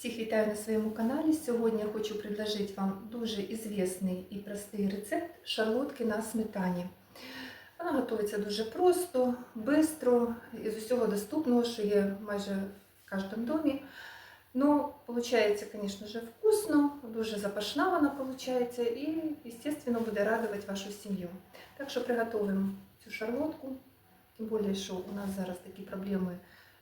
Всіх вітаю на своєму каналі. Сьогодні я хочу предложити вам дуже ізвісний і простий рецепт шарлотки на сметані. Вона готується дуже просто, швидко, із усього доступного, що є майже в кожному домі. Ну, виходить, звісно ж, вкусно, дуже запашна вона виходить і, звісно, буде радувати вашу сім'ю. Так що приготуємо цю шарлотку. Тим більше, що у нас зараз такі проблеми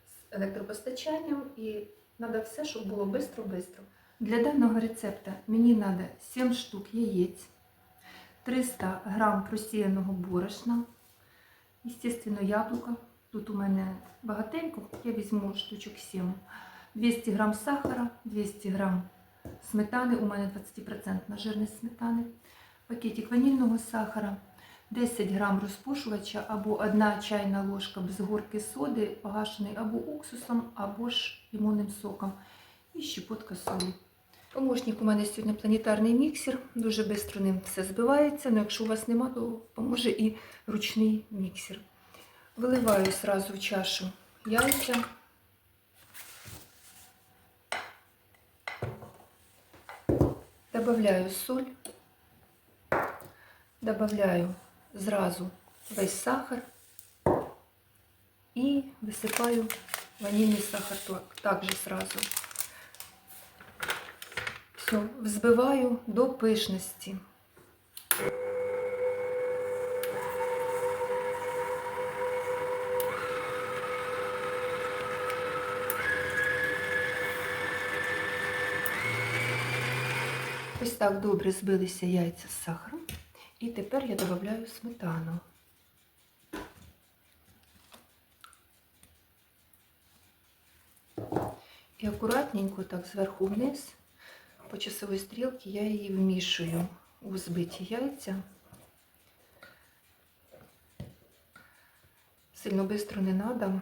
з електропостачанням і треба все, щоб було швидко-швидко. Для даного рецепта мені треба 7 штук яєць, 300 грам просіяного борошна, естественно, яблука. Тут у мене багатенько, я візьму штучок 7. 200 грам сахара, 200 грам сметани, у мене 20% жирність сметани, пакетик ванільного сахара, 10 грам розпушувача або 1 чайна ложка без горки соди, погашений або уксусом, або ж лимонним соком і щепотка солі. Помощник у мене сьогодні планетарний міксер, дуже швидко ним все збивається, але якщо у вас нема, то поможе і ручний міксер. Виливаю сразу в чашу яйця. Добавляю соль, добавляю зразу весь сахар и высыпаю ванильный сахар так- также сразу. Все, взбиваю до пышности. Ось так добре збилися яйця з сахаром. І тепер я додаю сметану. І акуратненько так зверху вниз, по часовій стрілці, я її вмішую у збиті яйця. Сильно швидко не треба.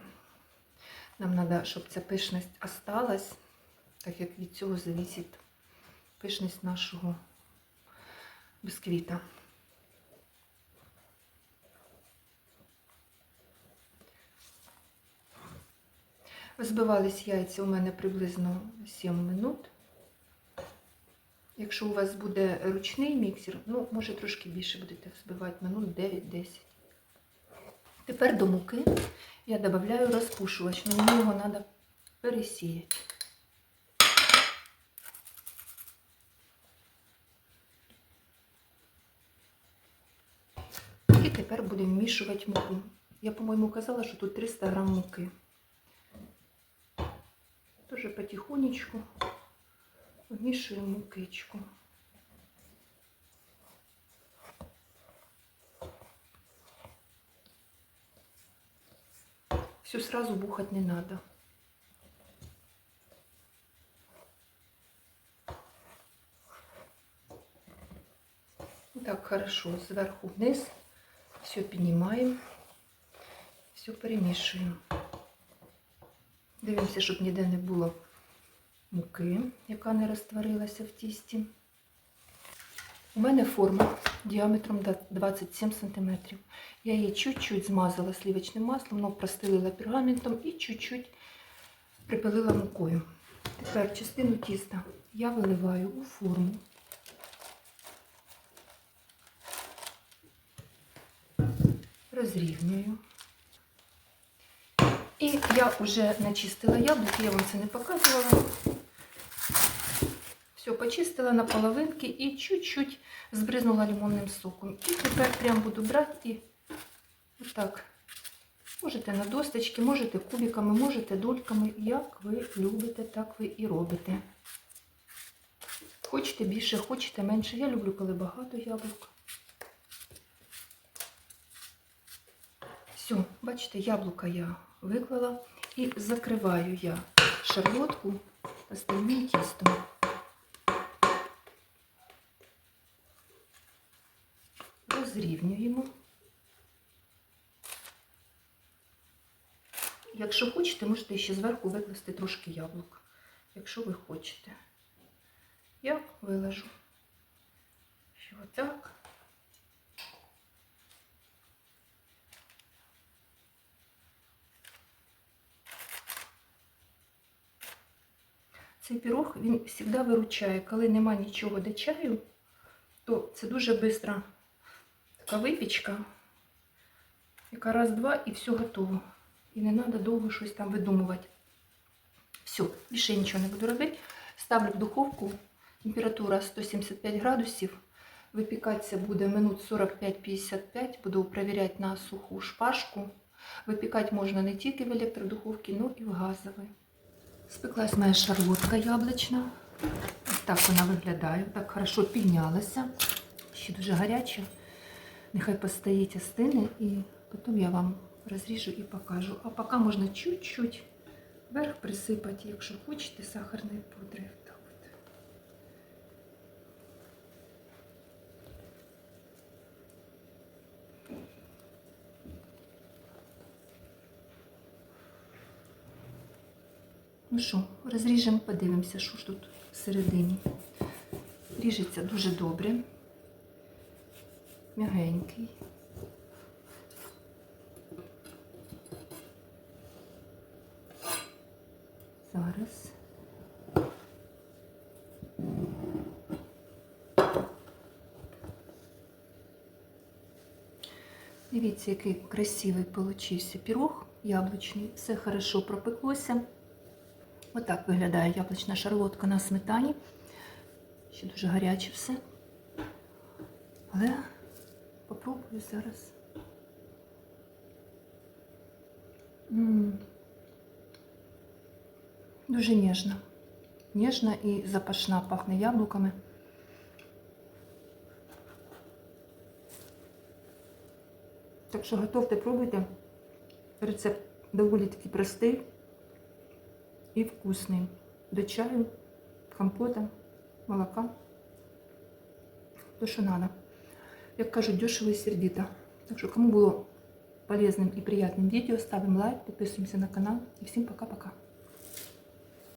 Нам треба, щоб ця пишність осталась, так як від цього залежить пишність нашого бісквіта. Збивались яйця у мене приблизно 7 минут. Якщо у вас буде ручний міксер, ну, може трошки більше будете взбивати, минут 9-10. Тепер до муки я додаю розпушувач, але мені його треба пересіяти. І тепер будемо вмішувати муку. Я, по-моєму, казала, що тут 300 грам муки. Тоже потихонечку вмішуємо мукичку. Все сразу бухать не надо. Так, хорошо, сверху вниз. Все піднімаємо, все перемішуємо. Дивимося, щоб ніде не було муки, яка не розтворилася в тісті. У мене форма діаметром 27 см. Я її чуть-чуть змазала сливочним маслом, но простелила пергаментом і чуть-чуть припилила мукою. Тепер частину тіста я виливаю у форму. Розрівнюю. Я вже начистила яблуки, я вам це не показувала. Все, почистила на половинки і чуть-чуть збризнула лимонним соком. І тепер прям буду брати і отак. Можете на досточки, можете кубиками, можете дольками, як ви любите, так ви і робите. Хочете більше, хочете менше. Я люблю, коли багато яблук. Все, бачите, яблука я виклала і закриваю я шарлотку остальним тістом. Розрівнюємо. Якщо хочете, можете ще зверху викласти трошки яблук, якщо ви хочете. Я виложу. Ще отак. Цей пірог він завжди виручає. Коли нема нічого до чаю, то це дуже швидко така випічка, яка раз-два і все готово. І не треба довго щось там видумувати. Все, більше нічого не буду робити. Ставлю в духовку. Температура 175 градусів. Випікатися буде минут 45-55. Буду перевіряти на суху шпажку. Випікати можна не тільки в електродуховці, але і в газовій. Спеклась моя шарлотка яблучна. Ось так вона виглядає. Так хорошо піднялася. Ще дуже гаряча. Нехай постоїть, остине і потім я вам розріжу і покажу. А поки можна чуть-чуть вверх присипати, якщо хочете, сахарної пудри. Так от. Ну що, розріжемо, подивимося, що ж тут всередині. Ріжеться дуже добре. Мягенький. Зараз. Дивіться, який красивий получився пірог яблучний. Все хорошо пропеклося. Отак виглядає яблучна шарлотка на сметані. Ще дуже гаряче все. Але попробую зараз. М. Дуже ніжна. Ніжна і запашна, пахне яблуками. Так що готовте, пробуйте. Рецепт доволі таки простий і вкусний. До чаю, компота, молока. То, що надо. Як кажуть, дешево і сердито. Так що, кому було полезным и приятным видео, ставим лайк, подписываемся на канал. И всем пока-пока.